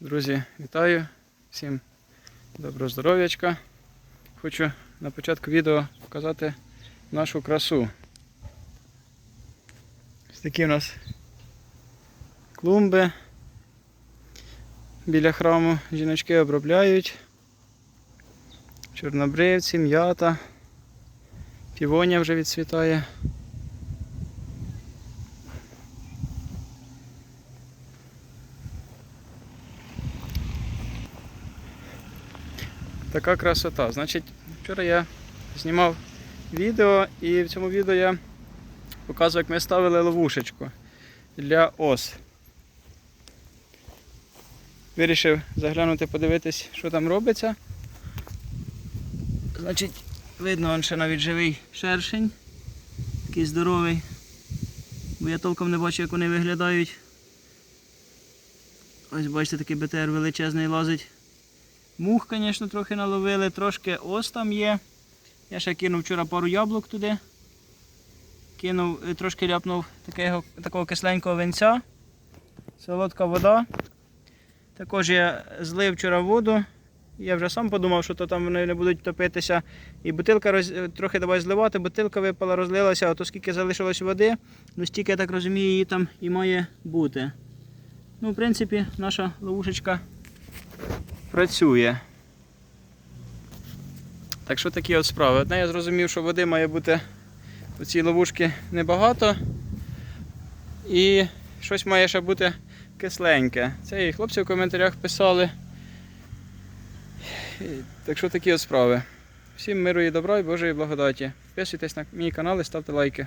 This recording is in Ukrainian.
Друзі, вітаю! Всім доброго здоров'ячка. Хочу на початку відео показати нашу красу. Ось такі у нас клумби. Біля храму жіночки обробляють. Чорнобривці, м'ята, півонія вже відцвітає. Така красота. Значить, вчора я знімав відео і в цьому відео я показував, як ми ставили ловушечку для ос. Вирішив заглянути, подивитись, що там робиться. Значить, видно он ще навіть живий шершень. Такий здоровий. Бо я толком не бачу, як вони виглядають. Ось бачите, такий БТР величезний лазить. Мух, звісно, трохи наловили, трошки ос там є. Я ще кинув вчора пару яблук туди. Кинув, е, трошки ляпнув такого, такого кисленького винця. Солодка вода. Також я злив вчора воду. Я вже сам подумав, що то там вони не будуть топитися. І бутилка роз... е, трохи давай зливати, бутилка випала, розлилася, а то скільки залишилось води, ну стільки, я так розумію, її там і має бути. Ну, в принципі, наша ловушечка працює. Так що такі от справи. Одне я зрозумів, що води має бути у цій ловушці небагато. І щось має ще бути кисленьке. Це і хлопці в коментарях писали. Так що такі от справи. Всім миру і добра і Божої благодаті. Підписуйтесь на мій канал і ставте лайки.